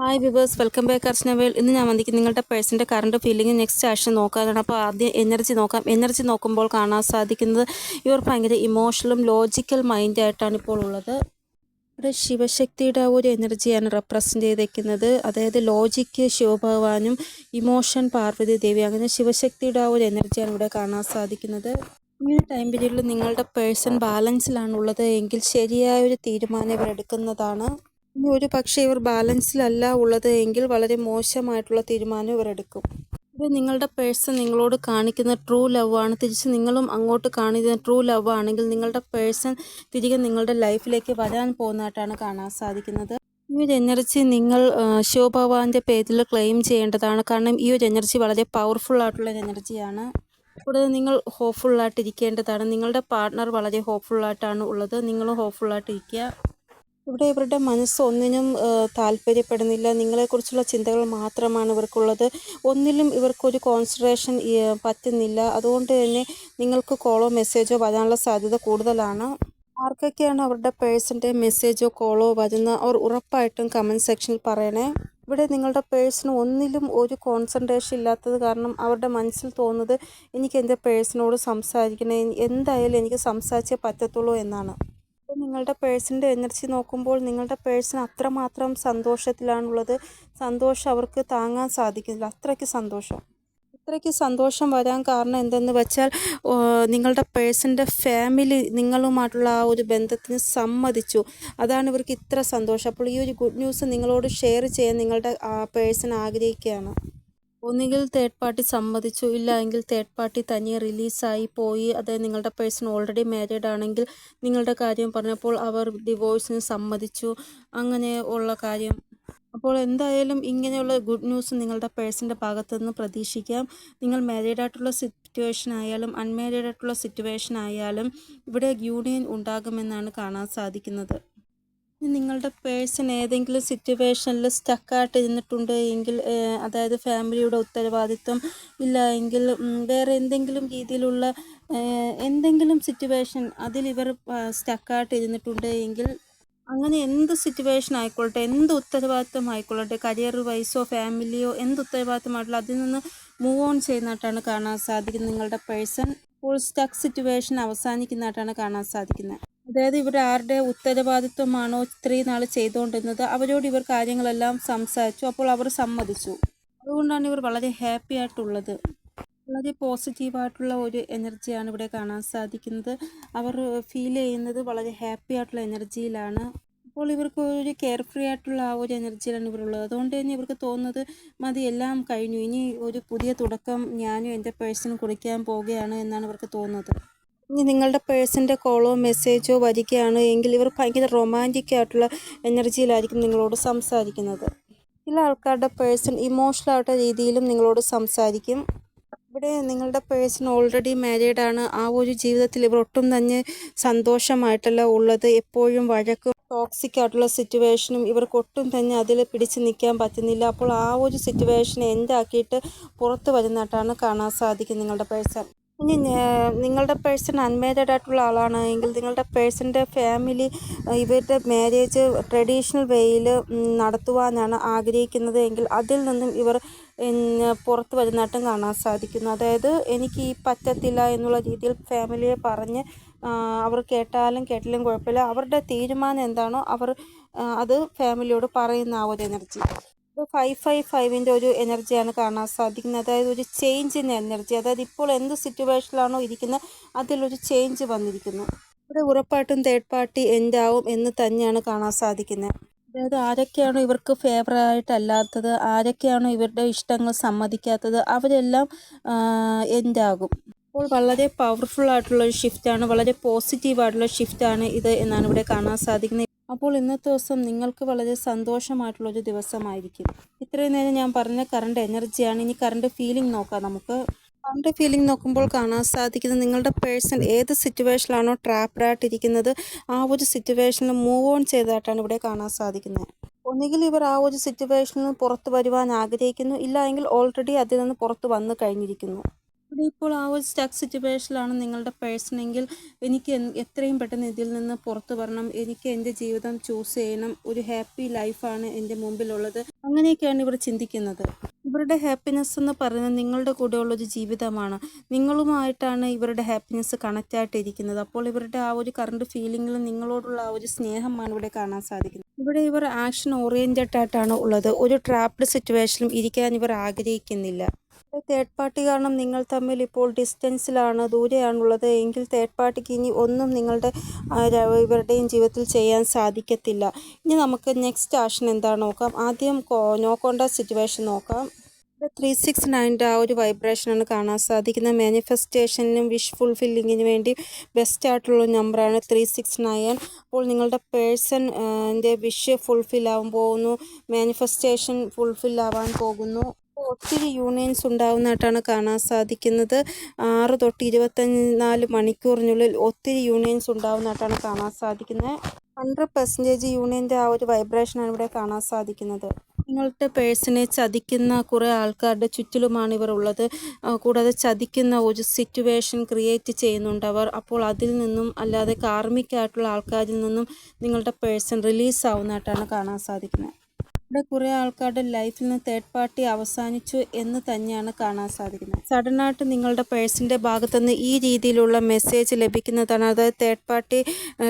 Hi viewers welcome back Archanavel ഇന്ന് ഞാൻ വന്നിരിക്കും നിങ്ങളുടെ പേഴ്സിന്റെ കറണ്ട് ഫീലിംഗ് നെക്സ്റ്റ് ആക്ഷൻ നോക്കാനാണ്. അപ്പോൾ ആദ്യം എനർജി നോക്കാം. എനർജി നോക്കുമ്പോൾ കാണാൻ സാധിക്കുന്നത് ഇവർ ഭയങ്കര ഇമോഷണലും ലോജിക്കൽ മൈൻഡായിട്ടാണ് ഇപ്പോൾ ഉള്ളത്. ഇവിടെ ശിവശക്തിയുടെ ഒരു എനർജിയാണ് റെപ്രസെന്റ് ചെയ്തേക്കുന്നത്. അതായത് ലോജിക്ക് ശിവഭഗവാനും ഇമോഷൻ പാർവതി ദേവി അങ്ങനെ ശിവശക്തിയുടെ ഒരു എനർജിയാണ് ഇവിടെ കാണാൻ സാധിക്കുന്നത്. ഈ ടൈം പീരീഡിൽ നിങ്ങളുടെ പേഴ്സൺ ബാലൻസിലാണുള്ളത് എങ്കിൽ ശരിയായ ഒരു തീരുമാനം ഇവർ എടുക്കുന്നതാണ്. ഇനി ഒരു പക്ഷേ ഇവർ ബാലൻസിലല്ല ഉള്ളത് എങ്കിൽ വളരെ മോശമായിട്ടുള്ള തീരുമാനം ഇവർ എടുക്കും. ഇത് നിങ്ങളുടെ പേഴ്സൺ നിങ്ങളോട് കാണിക്കുന്ന ട്രൂ ലവ് ആണ്. തിരിച്ച് നിങ്ങളും അങ്ങോട്ട് കാണിക്കുന്ന ട്രൂ ലവ് ആണെങ്കിൽ നിങ്ങളുടെ പേഴ്സൺ തിരികെ നിങ്ങളുടെ ലൈഫിലേക്ക് വരാൻ പോകുന്നതായിട്ടാണ് കാണാൻ സാധിക്കുന്നത്. ഈ ഒരു എനർജി നിങ്ങൾ ശിവഭഗവാന്റെ പേരിൽ ക്ലെയിം ചെയ്യേണ്ടതാണ്. കാരണം ഈ ഒരു എനർജി വളരെ പവർഫുൾ ആയിട്ടുള്ള ഒരു എനർജിയാണ്. കൂടാതെ നിങ്ങൾ ഹോപ്പ്ഫുള്ളായിട്ടിരിക്കേണ്ടതാണ് നിങ്ങളുടെ പാർട്ട്ണർ വളരെ ഹോപ്പ്ഫുള്ളായിട്ടാണ് ഉള്ളത്. നിങ്ങളും ഹോപ്പ്ഫുള്ളായിട്ടിരിക്കുക ഇവിടെ ഇവരുടെ മനസ്സ് ഒന്നിനും ആ, താല്പര്യപ്പെടുന്നില്ല. നിങ്ങളെക്കുറിച്ചുള്ള ചിന്തകൾ മാത്രമാണ് ഇവർക്കുള്ളത്. ഒന്നിലും ഇവർക്കൊരു കോൺസെൻട്രേഷൻ പറ്റുന്നില്ല. അതുകൊണ്ട് തന്നെ നിങ്ങൾക്ക് കോളോ മെസ്സേജോ വരാനുള്ള സാധ്യത കൂടുതലാണ്. ആർക്കൊക്കെയാണ് അവരുടെ പേഴ്സന്റെ മെസ്സേജോ കോളോ വരുന്ന? അവർ ഉറപ്പായിട്ടും കമന്റ് സെക്ഷനിൽ പറയണേ. ഇവിടെ നിങ്ങളുടെ പേഴ്സണ് ഒന്നിലും ഒരു കോൺസെൻട്രേഷൻ ഇല്ലാത്തത് കാരണം അവരുടെ മനസ്സിൽ തോന്നുന്നത് എനിക്ക് എന്റെ പേഴ്സണോട് സംസാരിക്കണേ. എന്തായാലും എനിക്ക് സംസാരിച്ചേ പറ്റത്തുള്ളൂ എന്നാണ്. നിങ്ങളുടെ പേഴ്സിന്റെ എനർജി നോക്കുമ്പോൾ നിങ്ങളുടെ പേഴ്സൺ അത്രമാത്രം സന്തോഷത്തിലാണുള്ളത്. സന്തോഷം അവർക്ക് താങ്ങാൻ സാധിക്കുന്നില്ല. അത്രയ്ക്ക് സന്തോഷം. അത്രയ്ക്ക് സന്തോഷം വരാൻ കാരണം എന്തെന്ന് വെച്ചാൽ നിങ്ങളുടെ പേഴ്സന്റെ ഫാമിലി നിങ്ങളുമായിട്ടുള്ള ആ ഒരു ബന്ധത്തിന് സമ്മതിച്ചു. അതാണ് ഇവർക്ക് ഇത്ര സന്തോഷം. അപ്പോൾ ഈ ഒരു ഗുഡ് ന്യൂസ് നിങ്ങളോട് ഷെയർ ചെയ്യാൻ നിങ്ങളുടെ പേഴ്സൺ ആഗ്രഹിക്കുകയാണ്. ഒന്നുകിൽ തേർഡ് പാർട്ടി സമ്മതിച്ചു ഇല്ല എങ്കിൽ തേർഡ് പാർട്ടി തനിയെ റിലീസായി പോയി. അതായത് നിങ്ങളുടെ പേഴ്സൺ ഓൾറെഡി മാരീഡ് ആണെങ്കിൽ നിങ്ങളുടെ കാര്യം പറഞ്ഞപ്പോൾ അവർ ഡിവോഴ്സിന് സമ്മതിച്ചു. അങ്ങനെ ഉള്ള കാര്യം. അപ്പോൾ എന്തായാലും ഇങ്ങനെയുള്ള ഗുഡ് ന്യൂസ് നിങ്ങളുടെ പേഴ്സന്റെ ഭാഗത്തു നിന്ന് പ്രതീക്ഷിക്കാം. നിങ്ങൾ മാരീഡ് ആയിട്ടുള്ള സിറ്റുവേഷൻ ആയാലും അൺമാരീഡ് ആയിട്ടുള്ള സിറ്റുവേഷൻ ആയാലും ഇവിടെ യൂണിയൻ ഉണ്ടാകുമെന്നാണ് കാണാൻ സാധിക്കുന്നത്. നിങ്ങളുടെ പേഴ്സൺ ഏതെങ്കിലും സിറ്റുവേഷനിൽ സ്റ്റക്കായിട്ട് ഇരുന്നിട്ടുണ്ട് എങ്കിൽ അതായത് ഫാമിലിയുടെ ഉത്തരവാദിത്വം ഇല്ല എങ്കിൽ വേറെ എന്തെങ്കിലും രീതിയിലുള്ള എന്തെങ്കിലും സിറ്റുവേഷൻ അതിൽ ഇവർ സ്റ്റക്കായിട്ട് ഇരുന്നിട്ടുണ്ട് എങ്കിൽ അങ്ങനെ എന്ത് സിറ്റുവേഷൻ ആയിക്കോളട്ടെ എന്ത് ഉത്തരവാദിത്വം ആയിക്കൊള്ളട്ടെ കരിയർ വൈസോ ഫാമിലിയോ എന്ത് ഉത്തരവാദിത്തമായിട്ടുള്ള അതിൽ നിന്ന് മൂവ് ഓൺ ചെയ്യുന്നതായിട്ടാണ് കാണാൻ സാധിക്കുന്നത്. നിങ്ങളുടെ പേഴ്സൺ ഫുൾ സ്റ്റക്ക് സിറ്റുവേഷൻ അവസാനിക്കുന്നതായിട്ടാണ് കാണാൻ സാധിക്കുന്നത്. അതായത് ഇവർ ആരുടെ ഉത്തരവാദിത്വമാണോ ഇത്രയും നാൾ ചെയ്തുകൊണ്ടിരുന്നത് അവരോട് ഇവർ കാര്യങ്ങളെല്ലാം സംസാരിച്ചു. അപ്പോൾ അവർ സമ്മതിച്ചു. അതുകൊണ്ടാണ് ഇവർ വളരെ ഹാപ്പി ആയിട്ടുള്ളത്. വളരെ പോസിറ്റീവായിട്ടുള്ള ഒരു എനർജിയാണ് ഇവിടെ കാണാൻ സാധിക്കുന്നത്. അവർ ഫീൽ ചെയ്യുന്നത് വളരെ ഹാപ്പി ആയിട്ടുള്ള എനർജിയിലാണ് അപ്പോൾ ഇവർക്ക് ഒരു കെയർ ഫ്രീ ആയിട്ടുള്ള ആ ഒരു എനർജിയിലാണ് ഇവരുള്ളത് അതുകൊണ്ട് തന്നെ ഇവർക്ക് തോന്നുന്നത് മതി എല്ലാം കഴിഞ്ഞു. ഇനി ഒരു പുതിയ തുടക്കം ഞാനും എന്റെ പേഴ്സണും കുറിക്കാൻ പോവുകയാണ് എന്നാണ് ഇവർക്ക് തോന്നുന്നത്. ഇനി നിങ്ങളുടെ പേഴ്സന്റെ കോളോ മെസ്സേജോ വരികയാണ് എങ്കിൽ ഇവർ ഭയങ്കര റൊമാന്റിക് ആയിട്ടുള്ള എനർജിയിലായിരിക്കും നിങ്ങളോട് സംസാരിക്കുന്നത്. ചില ആൾക്കാരുടെ പേഴ്സൺ ഇമോഷണൽ ആയിട്ട രീതിയിലും നിങ്ങളോട് സംസാരിക്കും. ഇവിടെ നിങ്ങളുടെ പേഴ്സൺ ഓൾറെഡി മാരീഡ് ആണ്. ആ ഒരു ജീവിതത്തിൽ ഇവർ ഒട്ടും തന്നെ സന്തോഷമായിട്ടല്ല ഉള്ളത്. എപ്പോഴും വഴക്കും ടോക്സിക് ആയിട്ടുള്ള സിറ്റുവേഷനും ഇവർക്ക് ഒട്ടും തന്നെ അതിൽ പിടിച്ചു നിൽക്കാൻ പറ്റുന്നില്ല. അപ്പോൾ ആ ഒരു സിറ്റുവേഷൻ എൻഡാക്കിയിട്ട് പുറത്ത് വരുന്നതായിട്ടാണ് കാണാൻ സാധിക്കും നിങ്ങളുടെ പേഴ്സൺ. ഇനി നിങ്ങളുടെ പേഴ്സൺ അൺമാരീഡ് ആയിട്ടുള്ള ആളാണ്. എങ്കിൽ നിങ്ങളുടെ പേഴ്സന്റെ ഫാമിലി ഇവരുടെ മാരേജ് ട്രഡീഷണൽ വേയിൽ നടത്തുവാനാണ് ആഗ്രഹിക്കുന്നത്. എങ്കിൽ അതിൽ നിന്നും ഇവർ പുറത്ത് വരുന്നതായിട്ടും കാണാൻ സാധിക്കുന്നു. അതായത് എനിക്ക് ഈ പറ്റത്തില്ല എന്നുള്ള രീതിയിൽ ഫാമിലിയെ പറഞ്ഞ് അവർ കേട്ടാലും കേട്ടിലും കുഴപ്പമില്ല. അവരുടെ തീരുമാനം എന്താണോ അവർ അത് ഫാമിലിയോട് പറയുന്ന ആ ഒരു എനർജി. ഇപ്പോൾ ഫൈവ് ഫൈവ് ഫൈവിന്റെ ഒരു എനർജിയാണ് കാണാൻ സാധിക്കുന്നത്. അതായത് ഒരു ചേഞ്ച് ഇൻ എനർജി അതായത് ഇപ്പോൾ എന്ത് സിറ്റുവേഷനിലാണോ ഇരിക്കുന്നത് അതിലൊരു ചേഞ്ച് വന്നിരിക്കുന്നു. ഇവിടെ ഉറപ്പായിട്ടും തേർഡ് പാർട്ടി എൻഡ് ആവും എന്ന് തന്നെയാണ് കാണാൻ സാധിക്കുന്നത്. അതായത് ആരൊക്കെയാണോ ഇവർക്ക് ഫേവറായിട്ടല്ലാത്തത് ആരൊക്കെയാണോ ഇവരുടെ ഇഷ്ടങ്ങൾ സമ്മതിക്കാത്തത് അവരെല്ലാം എൻഡ് ആകും അപ്പോൾ വളരെ പവർഫുൾ ആയിട്ടുള്ള ഒരു ഷിഫ്റ്റാണ് വളരെ പോസിറ്റീവ് ആയിട്ടുള്ള ഷിഫ്റ്റാണ് ഇത് എന്നാണ് ഇവിടെ കാണാൻ സാധിക്കുന്നത്. അപ്പോൾ ഇന്നത്തെ ദിവസം നിങ്ങൾക്ക് വളരെ സന്തോഷമായിട്ടുള്ള ഒരു ദിവസമായിരിക്കും. ഇത്രയും നേരം ഞാൻ പറഞ്ഞ കറണ്ട് എനർജിയാണ് ഇനി കറണ്ട് ഫീലിംഗ് നോക്കാം നമുക്ക്. കറണ്ട് ഫീലിംഗ് നോക്കുമ്പോൾ കാണാൻ സാധിക്കുന്നത് നിങ്ങളുടെ പേഴ്സൺ ഏത് സിറ്റുവേഷനിലാണോ ട്രാപ്ഡ് ആയിട്ടിരിക്കുന്നത് ആ ഒരു സിറ്റുവേഷനിൽ മൂവ് ഓൺ ചെയ്തതായിട്ടാണ് ഇവിടെ കാണാൻ സാധിക്കുന്നത്. ഒന്നുകിൽ ഇവർ ആ ഒരു സിറ്റുവേഷനിൽ പുറത്ത് വരുവാൻ ആഗ്രഹിക്കുന്നു ഇല്ല എങ്കിൽ ഓൾറെഡി അതിൽ നിന്ന് പുറത്ത് വന്നു കഴിഞ്ഞിരിക്കുന്നു. ഇവിടെ ഇപ്പോൾ ആ ഒരു സ്റ്റക്ക് സിറ്റുവേഷനിലാണ് നിങ്ങളുടെ പേഴ്സണെങ്കിൽ എനിക്ക് എത്രയും പെട്ടെന്ന് ഇതിൽ നിന്ന് പുറത്തു വരണം. എനിക്ക് എന്റെ ജീവിതം ചൂസ് ചെയ്യണം. ഒരു ഹാപ്പി ലൈഫാണ് എന്റെ മുമ്പിലുള്ളത്. അങ്ങനെയൊക്കെയാണ് ഇവർ ചിന്തിക്കുന്നത്. ഇവരുടെ ഹാപ്പിനെസ് എന്ന് പറയുന്നത് നിങ്ങളുടെ കൂടെയുള്ളൊരു ജീവിതമാണ്. നിങ്ങളുമായിട്ടാണ് ഇവരുടെ ഹാപ്പിനെസ് കണക്റ്റ് ആയിട്ടിരിക്കുന്നത്. അപ്പോൾ ഇവരുടെ ആ ഒരു കറണ്ട് ഫീലിംഗിൽ നിങ്ങളോടുള്ള ആ ഒരു സ്നേഹമാണ് ഇവിടെ കാണാൻ സാധിക്കുന്നത്. ഇവിടെ ഇവർ ആക്ഷൻ ഓറിയന്റഡ് ആയിട്ടാണ് ഉള്ളത്. ഒരു ട്രാപ്ഡ് സിറ്റുവേഷനിലും ഇരിക്കാൻ ഇവർ ആഗ്രഹിക്കുന്നില്ല. തേർഡ് പാർട്ടി കാരണം നിങ്ങൾ തമ്മിൽ ഇപ്പോൾ ഡിസ്റ്റൻസിലാണ് ദൂരെയാണുള്ളത്. എങ്കിൽ തേർഡ് പാർട്ടിക്ക് ഇനി ഒന്നും നിങ്ങളുടെ ഇവരുടെയും ജീവിതത്തിൽ ചെയ്യാൻ സാധിക്കത്തില്ല. ഇനി നമുക്ക് നെക്സ്റ്റ് ആഷൻ എന്താണ് നോക്കാം. ആദ്യം നോ കോണ്ടാക്ട് സിറ്റുവേഷൻ നോക്കാം. ത്രീ സിക്സ് നയന്റെ ആ ഒരു വൈബ്രേഷനാണ് കാണാൻ സാധിക്കുന്നത്. മാനിഫെസ്റ്റേഷനും വിഷ് ഫുൾഫില്ലിങ്ങിന് വേണ്ടി ബെസ്റ്റ് ആയിട്ടുള്ള നമ്പറാണ് ത്രീ സിക്സ് നയൻ അപ്പോൾ നിങ്ങളുടെ പേഴ്സൺന്റെ വിഷ് ഫുൾഫിൽ ആവാൻ പോകുന്നു. മാനിഫെസ്റ്റേഷൻ ഫുൾഫിൽ ആവാൻ പോകുന്നു. ഒത്തിരി യൂണിയൻസ് ഉണ്ടാവുന്നതായിട്ടാണ് കാണാൻ സാധിക്കുന്നത്. ആറ് തൊട്ട് ഇരുപത്തിനാല് മണിക്കൂറിനുള്ളിൽ ഒത്തിരി യൂണിയൻസ് ഉണ്ടാവുന്നതായിട്ടാണ് കാണാൻ സാധിക്കുന്നത്. ഹൺഡ്രഡ് പെർസെന്റേജ് യൂണിയന്റെ ആ ഒരു വൈബ്രേഷനാണ് ഇവിടെ കാണാൻ സാധിക്കുന്നത്. നിങ്ങളുടെ പേഴ്സണെ ചതിക്കുന്ന കുറേ ആൾക്കാരുടെ ചുറ്റിലുമാണ് ഇവർ ഉള്ളത്. കൂടാതെ ചതിക്കുന്ന ഒരു സിറ്റുവേഷൻ ക്രിയേറ്റ് ചെയ്യുന്നുണ്ട് അവർ. അപ്പോൾ അതിൽ നിന്നും അല്ലാതെ കാർമിക്കായിട്ടുള്ള ആൾക്കാരിൽ നിന്നും നിങ്ങളുടെ പേഴ്സൺ റിലീസ് ആവുന്നതായിട്ടാണ് കാണാൻ സാധിക്കുന്നത്. ഇവിടെ കുറേ ആൾക്കാരുടെ ലൈഫിൽ നിന്ന് തേർഡ് പാർട്ടി അവസാനിച്ചു എന്ന് തന്നെയാണ് കാണാൻ സാധിക്കുന്നത്. സഡൻ ആയിട്ട് നിങ്ങളുടെ പേഴ്സിന്റെ ഭാഗത്തുനിന്ന് ഈ രീതിയിലുള്ള മെസ്സേജ് ലഭിക്കുന്നതാണ്. അതായത് തേർഡ് പാർട്ടി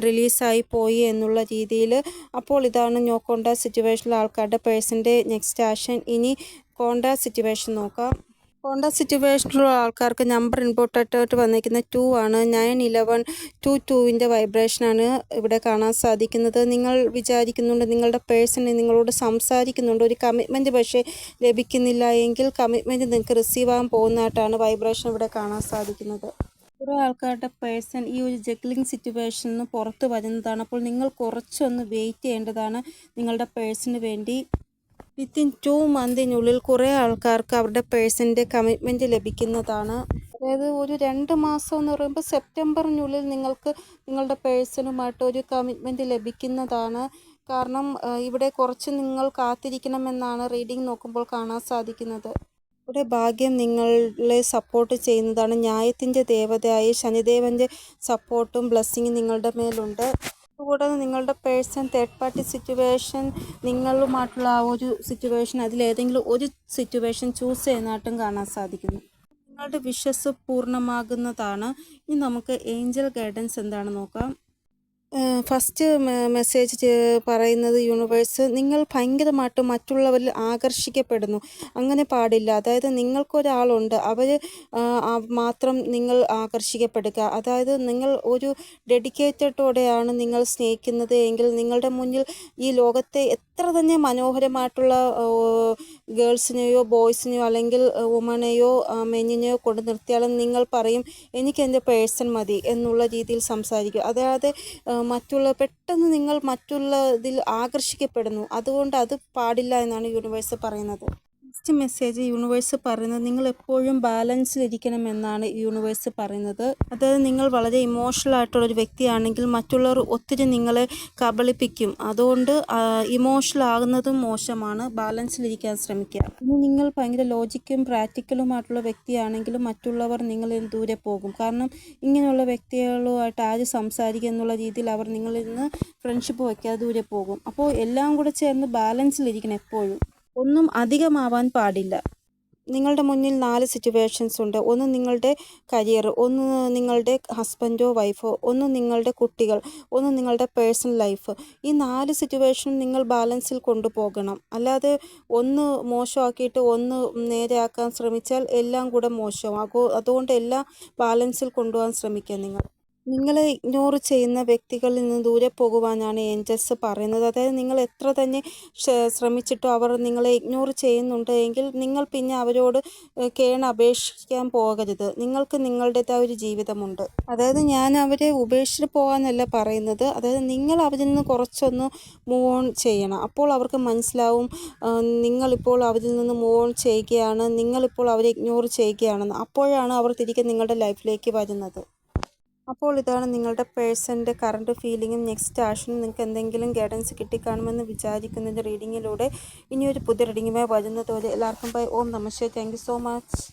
റിലീസായി പോയി എന്നുള്ള രീതിയിൽ. അപ്പോൾ ഇതാണ് നോ സിറ്റുവേഷനിലെ ആൾക്കാരുടെ പേഴ്സിന്റെ നെക്സ്റ്റ് ആക്ഷൻ ഇനി കോണ്ടാക്ട് സിറ്റുവേഷൻ നോക്കാം. കോണ്ടാക്ട് സിറ്റുവേഷനിലുള്ള ആൾക്കാർക്ക് നമ്പർ ഇമ്പോർട്ടന്റ് ആയിട്ട് വന്നിരിക്കുന്ന ടു ആണ്. നയൻ ഇലവൻ ടു ടുവിന്റെ വൈബ്രേഷനാണ് ഇവിടെ കാണാൻ സാധിക്കുന്നത്. നിങ്ങൾ വിചാരിക്കുന്നുണ്ട് നിങ്ങളുടെ പേഴ്സണെ നിങ്ങളോട് സംസാരിക്കുന്നുണ്ട്. ഒരു കമ്മിറ്റ്മെന്റ് പക്ഷേ ലഭിക്കുന്നില്ല എങ്കിൽ കമ്മിറ്റ്മെന്റ് നിങ്ങൾക്ക് റിസീവ് ആകാൻ പോകുന്നതായിട്ടാണ് വൈബ്രേഷൻ ഇവിടെ കാണാൻ സാധിക്കുന്നത്. കുറേ ആൾക്കാരുടെ പേഴ്സൺ ഈ ഒരു ജഗ്ലിംഗ് സിറ്റുവേഷനിൽ നിന്ന് പുറത്ത് വരുന്നതാണ്. അപ്പോൾ നിങ്ങൾ കുറച്ചൊന്ന് വെയിറ്റ് ചെയ്യേണ്ടതാണ് നിങ്ങളുടെ പേഴ്സണിന് വേണ്ടി. വിത്തിൻ ടു മന്തിനുള്ളിൽ കുറേ ആൾക്കാർക്ക് അവരുടെ പേഴ്സന്റെ കമ്മിറ്റ്മെന്റ് ലഭിക്കുന്നതാണ്. അതായത് ഒരു രണ്ട് മാസം എന്ന് പറയുമ്പോൾ സെപ്റ്റംബറിനുള്ളിൽ നിങ്ങൾക്ക് നിങ്ങളുടെ പേഴ്സണുമായിട്ട് ഒരു കമ്മിറ്റ്മെന്റ് ലഭിക്കുന്നതാണ്. കാരണം ഇവിടെ കുറച്ച് നിങ്ങൾ കാത്തിരിക്കണമെന്നാണ് റീഡിംഗ് നോക്കുമ്പോൾ കാണാൻ സാധിക്കുന്നത്. ഇവിടെ ഭാഗ്യം നിങ്ങളെ സപ്പോർട്ട് ചെയ്യുന്നതാണ്. ന്യായത്തിന്റെ ദേവതയായ ശനിദേവന്റെ സപ്പോർട്ടും ബ്ലെസ്സിങ്ങും നിങ്ങളുടെ മേലുണ്ട്. കൂടാതെ നിങ്ങളുടെ പേഴ്സൺ തേർഡ് പാർട്ടി സിറ്റുവേഷൻ നിങ്ങളുമായിട്ടുള്ള ആ ഒരു സിറ്റുവേഷൻ അതിലേതെങ്കിലും ഒരു സിറ്റുവേഷൻ ചൂസ് ചെയ്യുന്നതായിട്ടും കാണാൻ സാധിക്കുന്നു. നിങ്ങളുടെ വിഷസ് പൂർണമാകുന്നതാണ്. ഇനി നമുക്ക് ഏഞ്ചൽ ഗൈഡൻസ് എന്താണ് നോക്കാം. ഫസ്റ്റ് മെസ്സേജ് പറയുന്നത് യൂണിവേഴ്സ് നിങ്ങൾ ഭയങ്കരമായിട്ട് മറ്റുള്ളവരിൽ ആകർഷിക്കപ്പെടുന്നു. അങ്ങനെ പാടില്ല. അതായത് നിങ്ങൾക്കൊരാളുണ്ട്. അവർ മാത്രം നിങ്ങൾ ആകർഷിക്കപ്പെടുക. അതായത് നിങ്ങൾ ഒരു ഡെഡിക്കേറ്റഡോടെയാണ് നിങ്ങൾ സ്നേഹിക്കുന്നത്. എങ്കിൽ നിങ്ങളുടെ മുന്നിൽ ഈ ലോകത്തെ എത്ര തന്നെ മനോഹരമായിട്ടുള്ള ഗേൾസിനെയോ ബോയ്സിനെയോ അല്ലെങ്കിൽ വുമണയോ മെന്നിനെയോ കൊണ്ട് നിർത്തിയാലും നിങ്ങൾ പറയും എനിക്ക് എന്റെ പേഴ്സൺ മതി എന്നുള്ള രീതിയിൽ സംസാരിക്കും. അതായത് മറ്റുള്ള പെട്ടെന്ന് നിങ്ങൾ മറ്റുള്ള ഇതിൽ ആകർഷിക്കപ്പെടുന്നു. അതുകൊണ്ട് അത് പാടില്ല എന്നാണ് യൂണിവേഴ്സ് പറയുന്നത്. നെക്സ്റ്റ് മെസ്സേജ് യൂണിവേഴ്സ് പറയുന്നത് നിങ്ങൾ എപ്പോഴും ബാലൻസിലിരിക്കണമെന്നാണ് യൂണിവേഴ്സ് പറയുന്നത്. അതായത് നിങ്ങൾ വളരെ ഇമോഷണൽ ആയിട്ടുള്ള ഒരു വ്യക്തിയാണെങ്കിൽ മറ്റുള്ളവർ ഒത്തിരി നിങ്ങളെ കബളിപ്പിക്കും. അതുകൊണ്ട് ഇമോഷണൽ ആകുന്നതും മോശമാണ്. ബാലൻസിലിരിക്കാൻ ശ്രമിക്കുക. ഇനി നിങ്ങൾ ഭയങ്കര ലോജിക്കും പ്രാക്ടിക്കലുമായിട്ടുള്ള വ്യക്തിയാണെങ്കിലും മറ്റുള്ളവർ നിങ്ങളിൽ ദൂരെ പോകും. കാരണം ഇങ്ങനെയുള്ള വ്യക്തികളുമായിട്ട് ആര് സംസാരിക്കുക എന്നുള്ള രീതിയിൽ അവർ നിങ്ങളിൽ നിന്ന് ഫ്രണ്ട്ഷിപ്പ് വയ്ക്കാതെ ദൂരെ പോകും. അപ്പോൾ എല്ലാം കൂടെ ചേർന്ന് ബാലൻസിലിരിക്കണം എപ്പോഴും. ഒന്നും അധികമാവാൻ പാടില്ല. നിങ്ങളുടെ മുന്നിൽ നാല് സിറ്റുവേഷൻസ് ഉണ്ട്. ഒന്ന് നിങ്ങളുടെ കരിയർ ഒന്ന് നിങ്ങളുടെ ഹസ്ബൻഡോ വൈഫോ ഒന്ന് നിങ്ങളുടെ കുട്ടികൾ ഒന്ന് നിങ്ങളുടെ പേഴ്സണൽ ലൈഫ് ഈ നാല് സിറ്റുവേഷനും നിങ്ങൾ ബാലൻസിൽ കൊണ്ടുപോകണം. അല്ലാതെ ഒന്ന് മോശമാക്കിയിട്ട് ഒന്ന് നേരെയാക്കാൻ ശ്രമിച്ചാൽ എല്ലാം കൂടെ മോശമാകും. അതുകൊണ്ട് എല്ലാം ബാലൻസിൽ കൊണ്ടുപോകാൻ ശ്രമിക്കുക നിങ്ങൾ. നിങ്ങളെ ഇഗ്നോർ ചെയ്യുന്ന വ്യക്തികളിൽ നിന്ന് ദൂരെ പോകുവാനാണ് ഏഞ്ചൽസ് പറയുന്നത്. അതായത് നിങ്ങൾ എത്ര തന്നെ ശ്രമിച്ചിട്ടും അവർ നിങ്ങളെ ഇഗ്നോർ ചെയ്യുന്നുണ്ട് എങ്കിൽ നിങ്ങൾ പിന്നെ അവരോട് കേണ അപേക്ഷിക്കാൻ പോകരുത്. നിങ്ങൾക്ക് നിങ്ങളുടേതായ ഒരു ജീവിതമുണ്ട്. അതായത് ഞാൻ അവരെ ഉപേക്ഷിച്ച് പോകാനല്ല പറയുന്നത്. അതായത് നിങ്ങൾ അവരിൽ നിന്ന് കുറച്ചൊന്ന് മൂവ് ഓൺ ചെയ്യണം. അപ്പോൾ അവർക്ക് മനസ്സിലാവും നിങ്ങളിപ്പോൾ അവരിൽ നിന്ന് മൂവ് ഓൺ ചെയ്യുകയാണ് നിങ്ങളിപ്പോൾ അവരെ ഇഗ്നോർ ചെയ്യുകയാണെന്ന്. അപ്പോഴാണ് അവർ തിരികെ നിങ്ങളുടെ ലൈഫിലേക്ക് വരുന്നത്. അപ്പോൾ ഇതാണ് നിങ്ങളുടെ പേഴ്സന്റെ കറണ്ട് ഫീലിങ്ങും നെക്സ്റ്റ് ആഷനും നിങ്ങൾക്ക് എന്തെങ്കിലും ഗൈഡൻസ് കിട്ടിക്കാണുമെന്ന് വിചാരിക്കുന്നതിന്റെ റീഡിങ്ങിലൂടെ ഇനിയൊരു പുതിയ റീഡിങ്ങുമായി വരുന്നതുവരെ എല്ലാവർക്കും ബൈ. ഓം നമസ്തേ താങ്ക് സോ മച്ച്.